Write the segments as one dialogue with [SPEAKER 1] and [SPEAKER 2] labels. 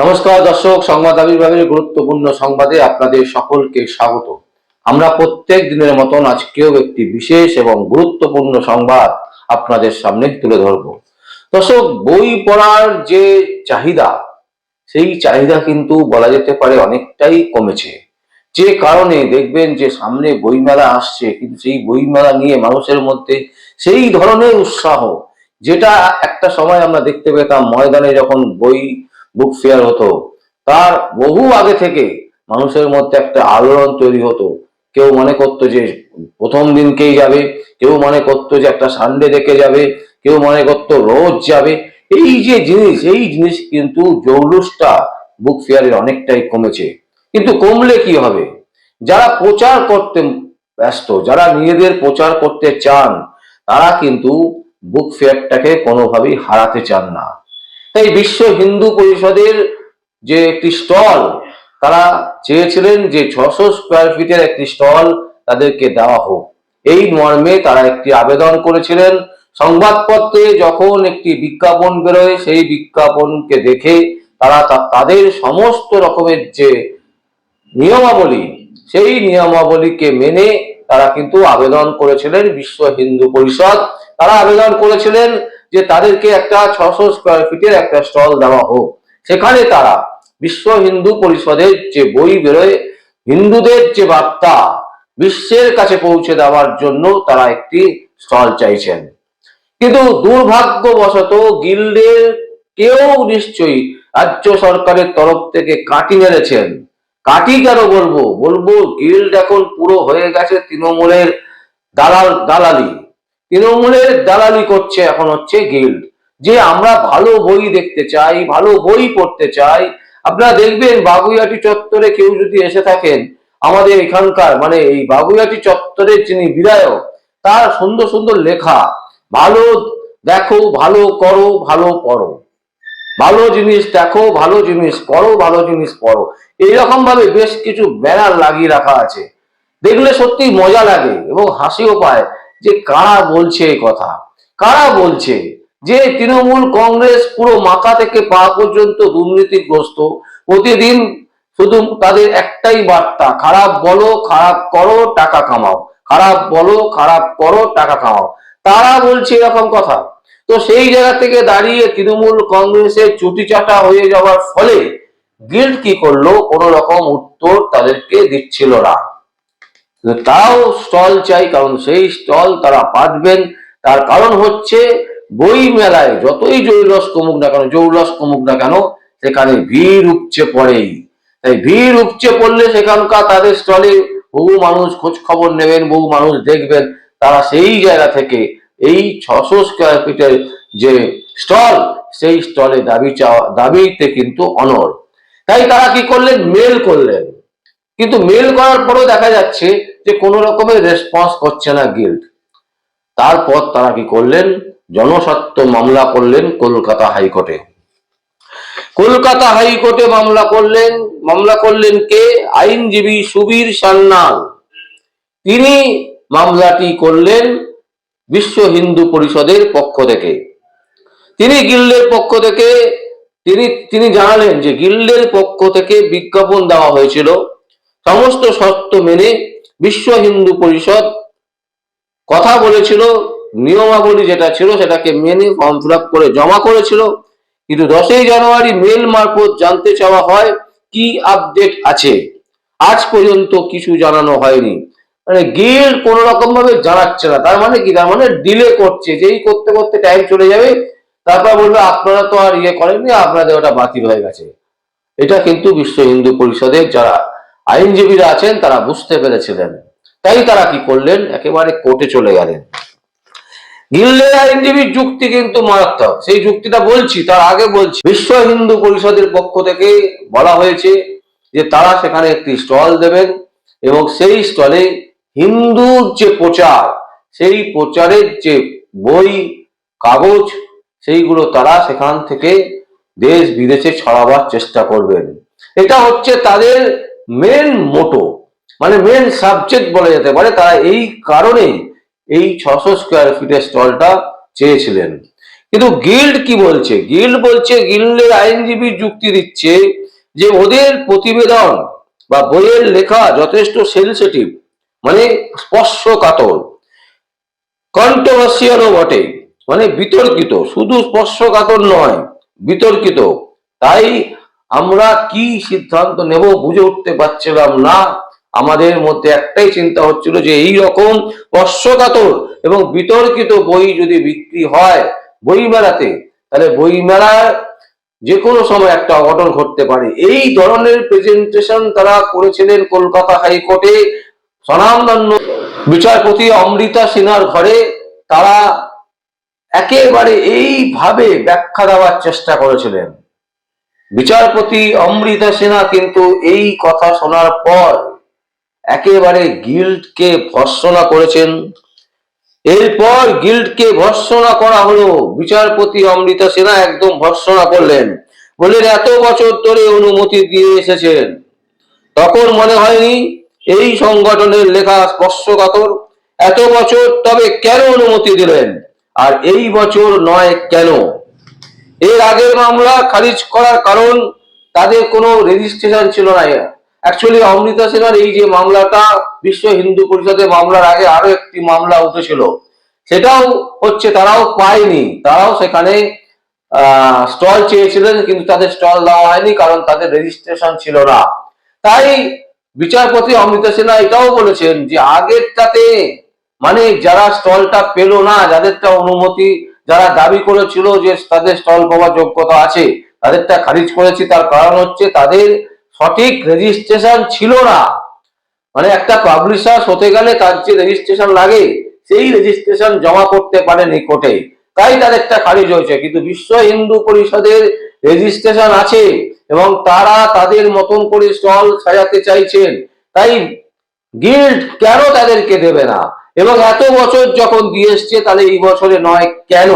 [SPEAKER 1] নমস্কার দর্শক, সংবাদ আবির্ভাবের গুরুত্বপূর্ণ সংবাদে আপনাদের সকলকে স্বাগত। আমরা প্রত্যেক দিনের মতন আজকেও একটি বিশেষ এবং গুরুত্বপূর্ণ সংবাদ আপনাদের সামনে তুলে ধরব। দর্শক, বই পড়ার যে চাহিদা, সেই চাহিদা কিন্তু বলা যেতে পারে অনেকটাই কমেছে। যে কারণে দেখবেন যে সামনে বইমেলা আসছে, কিন্তু সেই বইমেলা নিয়ে মানুষের মধ্যে সেই ধরনের উৎসাহ, যেটা একটা সময় আমরা দেখতে পেতাম ময়দানে যখন বই বুক ফেয়ার হতো। তার বহু আগে থেকে মানুষের মধ্যে একটা আলোড়ন তৈরি হতো। কেউ মনে করতো যে প্রথম দিনকেই যাবে, কেউ মনে করতো যে একটা সানডে দেখে যাবে, কেউ মনে করতো রোজ যাবে। এই যে জিনিস, এই জিনিস কিন্তু জৌলুসটা বুক ফেয়ারের অনেকটাই কমেছে। কিন্তু কমলে কি হবে? যারা প্রচার করতে ব্যস্ত, যারা নিজেদের প্রচার করতে চান, তারা কিন্তু বুক ফেয়ারটাকে কোনোভাবেই হারাতে চান না। তাই বিশ্ব হিন্দু পরিষদের যে একটি স্টল, তারা চেয়েছিলেন যে ছশো স্কোয়ার ফিটের একটি স্টল তাদেরকে দেওয়া হোক। এই মর্মে তারা একটি আবেদন করেছিলেন। সংবাদপত্রে যখন একটি বিজ্ঞাপন বেরোয়, সেই বিজ্ঞাপনকে দেখে তারা তাদের সমস্ত রকমের যে নিয়মাবলী, সেই নিয়মাবলীকে মেনে তারা কিন্তু আবেদন করেছিলেন বিশ্ব হিন্দু পরিষদ। তারা আবেদন করেছিলেন যে তাদেরকে একটা ছশো স্কোয়ার ফিটের একটা স্টল দেওয়া হোক। সেখানে তারা বিশ্ব হিন্দু পরিষদের যে বই বেরোয়, হিন্দুদের যে বার্তা বিশ্বের কাছে পৌঁছে দেওয়ার জন্য তারা একটি স্টল চাইছেন। কিন্তু দুর্ভাগ্যবশত গিল্ডের কেউ নিশ্চয়ই রাজ্য সরকারের তরফ থেকে কাটি মেরেছেন। কাটি কেন বলব? বলব গিল্ড এখন পুরো হয়ে গেছে তৃণমূলের দালাল দালালি। তৃণমূলের দালালি করছে এখন হচ্ছে গিল্ড যে আমরা ভালো বই দেখতে চাই, ভালো বই পড়তে চাই। আপনারা দেখবেন বাগুইয়াটি চত্বরে কেউ যদি এসে থাকেন, আমাদের এখানকার মানে এই বাগুইয়াটি চত্বরের যিনি বিধায়ক, তার সুন্দর সুন্দর লেখা, ভালো দেখো, ভালো করো, ভালো পড়ো। ভালো জিনিস দেখো, ভালো জিনিস করো ভালো জিনিস পড়ো। এইরকম ভাবে বেশ কিছু ব্যানার লাগিয়ে রাখা আছে। দেখলে সত্যি মজা লাগে এবং হাসিও পায়। যে কারা বলছে এই কথা? কারা বলছে যে তৃণমূল কংগ্রেস পুরো মাথা থেকে পা পর্যন্ত দুর্নীতিগ্রস্ত? প্রতিদিন শুধু তাদের একটাই বার্তা, খারাপ বলো, খারাপ করো, টাকা কামাও। খারাপ বলো, খারাপ করো, টাকা কামাও। তারা বলছে এরকম কথা। তো সেই জায়গা থেকে দাঁড়িয়ে তৃণমূল কংগ্রেসের চুটি চাটা হয়ে যাওয়ার ফলে গিল্ড কি করল? কোন রকম উত্তর তাদেরকে দিচ্ছিল না। তাও স্টল চাই, কারণ সেই স্টল তারা পাঠবেন। তার কারণ হচ্ছে বই মেলায় যতই জৌলস কমুক না কেন জৌলস কমুক না কেন, সেখানে ভিড় উপচে পড়েই। তাই ভিড় উপচে পড়লে সেখানকার তাদের স্টলে বহু মানুষ খোঁজ খবর নেবেন, বহু মানুষ দেখবেন। তারা সেই জায়গা থেকে এই ছশো স্কোয়ার ফিটের যে স্টল, সেই স্টলে দাবি চাওয়া, দাবিতে কিন্তু অনর তাই তারা কি করলেন? মেল করলেন। কিন্তু মেল করার পরেও দেখা যাচ্ছে যে কোনো রকমের রেসপন্স করছে না গিল্ড তারপর তারা কি করলেন? জনস্বার্থ মামলা করলেন কলকাতা হাইকোর্টে। কলকাতা হাইকোর্টে মামলা করলেন। মামলা করলেন কে? আইনজীবী সুবীর সান্যাল। তিনি মামলাটি করলেন বিশ্ব হিন্দু পরিষদের পক্ষ থেকে। তিনি গিল্ডের পক্ষ থেকে, তিনি তিনি জানালেন যে গিল্ডের পক্ষ থেকে বিজ্ঞাপন দেওয়া হয়েছিল। সমস্ত শর্ত মেনে বিশ্ব হিন্দু পরিষদ কথা বলেছিল, নিয়মাবলী যেটা ছিল সেটাকে মেনে ফর্ম ফিল করে জমা করেছিল। কিন্তু দশই জানুয়ারি মেল মারফত জানতে চাওয়া হয়, কি আপডেট আছে? আজ পর্যন্ত কিছু জানানো হয়নি। মানে গিল্ড কোন রকম ভাবে জানাচ্ছে না। তার মানে কি? তার মানে ডিলে করছে। যেই করতে করতে টাইম চলে যাবে, তারপর বলবে, আপনারা তো আর ইয়ে করেননি, আপনাদের ওটা বাতিল হয়ে গেছে। এটা কিন্তু বিশ্ব হিন্দু পরিষদের যারা আইনজীবীরা আছেন, তারা বুঝতে পেরেছিলেন। তাই তারা কি করলেন? একেবারে কোর্টে চলে গেলেন। গিল্ডের আইনজীবীর যুক্তি কিন্তু মারাত্মক। সেই যুক্তিটা বলছি, তার আগে বলছি। বিশ্ব হিন্দু পরিষদের পক্ষ থেকে বলা হয়েছে যে তারা সেখানে একটি স্টল দেবেন এবং সেই স্টলে হিন্দুর যে প্রচার, সেই প্রচারের যে বই, কাগজ, সেইগুলো তারা সেখান থেকে দেশ বিদেশে ছড়াবার চেষ্টা করবেন। এটা হচ্ছে তাদের মেন মোটো মানে মেন সাবজেক্ট বলা যেতে পারে, তারা এই কারণেই এই ছশো স্কোয়ার ফিটের স্টলটা চেয়েছিলেন। কিন্তু গিল্ড কি বলছে? গিল্ড বলছে গিল্ডের আইনজীবী যুক্তি দিচ্ছে যে ওদের প্রতিবেদন বা বইয়ের লেখা যথেষ্ট সেন্সিটিভ মানে স্পর্শকাতর কন্ট্রোভার্সিয়ালও বটে মানে বিতর্কিত। শুধু স্পর্শকাতর নয়, বিতর্কিত। তাই আমরা কি সিদ্ধান্ত নেব বুঝে উঠতে পারছিলাম না। আমাদের মধ্যে একটাই চিন্তা হচ্ছিল যে এই রকম স্পর্শকাতর এবং বিতর্কিত বই যদি বিক্রি হয় বই মেলাতে তাহলে বই মেলার যে কোনো সময় একটা অঘটন ঘটতে পারে। এই ধরনের প্রেজেন্টেশন তারা করেছিলেন কলকাতা হাইকোর্টে। স্বনামধন্য বিচারপতি অমৃতা সিনহার ঘরে তারা একেবারে এইভাবে ব্যাখ্যা দেওয়ার চেষ্টা করেছিলেন। বিচারপতি অমৃতা সিনহা কিন্তু এই কথা শোনার পর একেবারে গিল্ডকে ভর্সনা করেছেন। এরপর গিল্ডকে ভর্সনা করা হলো। বিচারপতি অমৃতা সিনহা একদম ভর্সনা করলেন। বললেন, এত বছর ধরে অনুমতি দিয়ে এসেছেন। তখন মনে হয়নি এই সংগঠনের লেখা স্পর্শকাতর। এত বছর তবে কেন অনুমতি দিলেন? আর এই বছর নয় কেন? এর আগের মামলা খারিজ করার কারণ তাদের কোনো রেজিস্ট্রেশন ছিল না অ্যাকচুয়ালি অমৃতা সেনার এই যে মামলাটা বিশ্ব হিন্দু পরিষদের মামলার আগে আরও একটি মামলা উঠেছিল। সেটাও হচ্ছে তারাও পায়নি। তারাও সেখানে স্টল চেয়েছিলেন, কিন্তু তাদের স্টল দেওয়া হয়নি কারণ তাদের রেজিস্ট্রেশন ছিল না। তাই বিচারপতি অমৃতা সিনহা এটাও বলেছেন যে আগেরটাতে মানে যারা স্টলটা পেল না, যাদেরটা অনুমতি যারা দাবি করেছিল যে তাদের স্টল পাওয়ার যোগ্যতা আছে, তাদেরটা খারিজ করেছি, তার কারণ হচ্ছে তাদের সঠিক রেজিস্ট্রেশন ছিল না। মানে একটা পাবলিশার হতে গেলে তার যে রেজিস্ট্রেশন লাগে, সেই রেজিস্ট্রেশন জমা করতে পারে নিকটে। তাই তাদেরটা খারিজ হয়েছে। কিন্তু বিশ্ব হিন্দু পরিষদের রেজিস্ট্রেশন আছে এবং তারা তাদের মতন করে স্টল সাজাতে চাইছেন। তাই গিল্ড কেন তাদেরকে দেবে না? এবং এত বছর যখন দিয়ে এসছে, তাহলে এই বছরে নয়, কেন?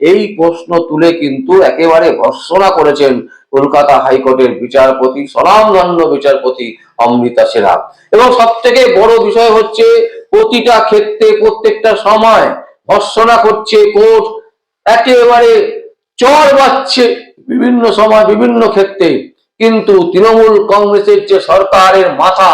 [SPEAKER 1] এই প্রশ্ন তুলে কিন্তু একেবারে ভর্সনা করেছেন কলকাতা হাইকোর্টের বিচারপতি, স্বনামধন্য বিচারপতি অমৃতা সেরা এবং সব থেকে বড় বিষয় হচ্ছে, প্রতিটা ক্ষেত্রে প্রত্যেকটা সময় ভর্সনা করছে কোর্ট, একেবারে চর বাচ্ছে বিভিন্ন সময়, বিভিন্ন ক্ষেত্রে। কিন্তু তৃণমূল কংগ্রেসের যে সরকারের মাথা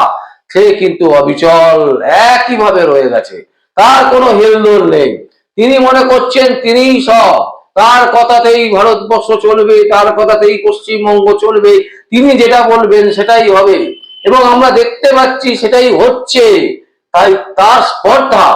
[SPEAKER 1] সে কিন্তু অবিচল, একইভাবে রয়ে গেছে। তার কোনো হেলদোল নেই। তিনি মনে করছেন তিনিই সব। তার কথাতেই ভারতবর্ষ চলবে, তার কথাতেই পশ্চিমবঙ্গ চলবে। তিনি যেটা বলবেন সেটাই হবে। এবং আমরা দেখতে পাচ্ছি সেটাই হচ্ছে। তাই তার স্পর্ধা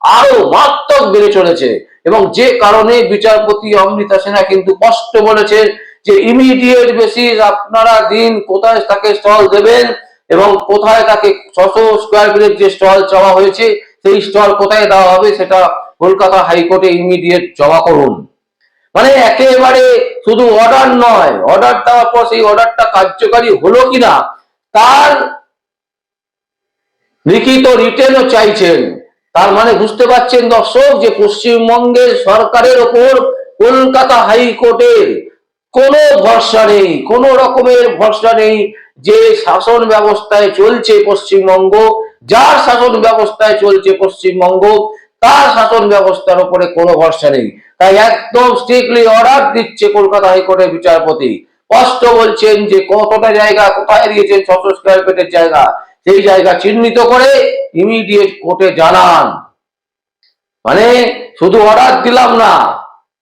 [SPEAKER 1] আরও মারাত্মক বেড়ে চলেছে। এবং যে কারণে বিচারপতি অমৃতা সেনা কিন্তু স্পষ্ট বলেছে যে ইমিডিয়েট বেসিস আপনারা দিন কোথায় তাকে স্টল দেবেন এবং কোথায় তাকে ছশো স্কোয়ার ফিটের যে স্টল চাওয়া হয়েছে, সেই স্টল কোথায় দেওয়া হবে সেটা কলকাতা হাইকোর্টে ইমিডিয়েট জমা করুন। মানে একেবারে শুধু অর্ডার নয় অর্ডার দেওয়ার পর সেই অর্ডারটা কার্যকারী হলো কিনা, তার লিখিত রিটেনও চাইছেন। তার মানে বুঝতে পারছেন দর্শক যে পশ্চিমবঙ্গের সরকারের ওপর কলকাতা হাইকোর্টের কোনো ভরসা নেই, কোনো রকমের ভরসা নেই যে শাসন ব্যবস্থায় চলছে পশ্চিমবঙ্গ, যার শাসন ব্যবস্থায় চলছে পশ্চিমবঙ্গ, তার শাসন ব্যবস্থার উপরে কোনো ভরসা নেই। তাই একদম স্ট্রিক্টলি অর্ডার দিচ্ছে কলকাতা হাইকোর্টের বিচারপতি। স্পষ্ট বলছেন যে কতটা জায়গা কোথায় দিয়েছেন, ছশো স্কোয়ার ফিটের জায়গা। সেই জায়গা চিহ্নিত করে ইমিডিয়েট কোর্টে জানান। মানে শুধু অর্ডার দিলাম না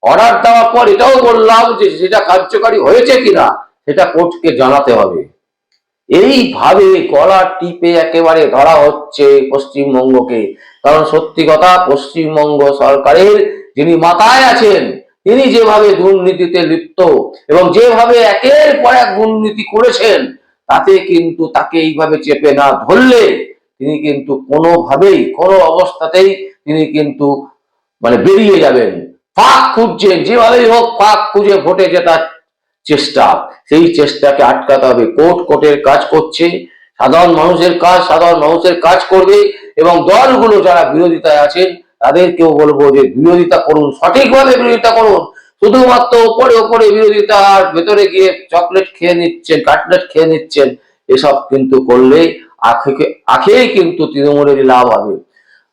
[SPEAKER 1] অর্ডার দেওয়ার পর এটাও বললাম যে সেটা কার্যকারী হয়েছে কিনা, সেটা কোর্টকে জানাতে হবে। এইভাবে গলা টিপে একেবারে ধরা হচ্ছে পশ্চিমবঙ্গকে। কারণ সত্যি কথা, পশ্চিমবঙ্গ সরকারের যিনি মাথায় আছেন, তিনি যেভাবে দুর্নীতিতে লিপ্ত এবং যেভাবে একের পর এক দুর্নীতি করেছেন, তাতে কিন্তু তাকে এইভাবে চেপে না ধরলে তিনি কিন্তু কোনোভাবেই, কোনো অবস্থাতেই তিনি কিন্তু মানে বেরিয়ে যাবেন। ফাঁক খুঁজছেন, যেভাবেই হোক ফাঁক খুঁজে ভোটে জেতার চেষ্টা। সেই চেষ্টাকে আটকাতে হবে। কোর্ট কোর্টের কাজ করছে, সাধারণ মানুষের কাজ, সাধারণ মানুষের কাজ করবে এবং দলগুলো যারা বিরোধিতায় আছেন, তাদেরকেও বলব যে বিরোধিতা করুন, সঠিকভাবে বিরোধিতা করুন। শুধুমাত্র ওপরে ওপরে বিরোধিতা আর ভেতরে গিয়ে চকলেট খেয়ে নিচ্ছেন, কাটলেট খেয়ে নিচ্ছেন, এসব কিন্তু করলে আখে আখেই কিন্তু তৃণমূলের লাভ হবে।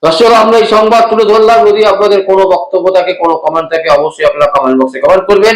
[SPEAKER 1] দর্শক, আমরা এই সংবাদ তুলে ধরলাম। যদি আপনাদের কোনো বক্তব্য থাকে, কোনো কমেন্ট থাকে, অবশ্যই আপনারা কমেন্ট বক্সে কমেন্ট করবেন।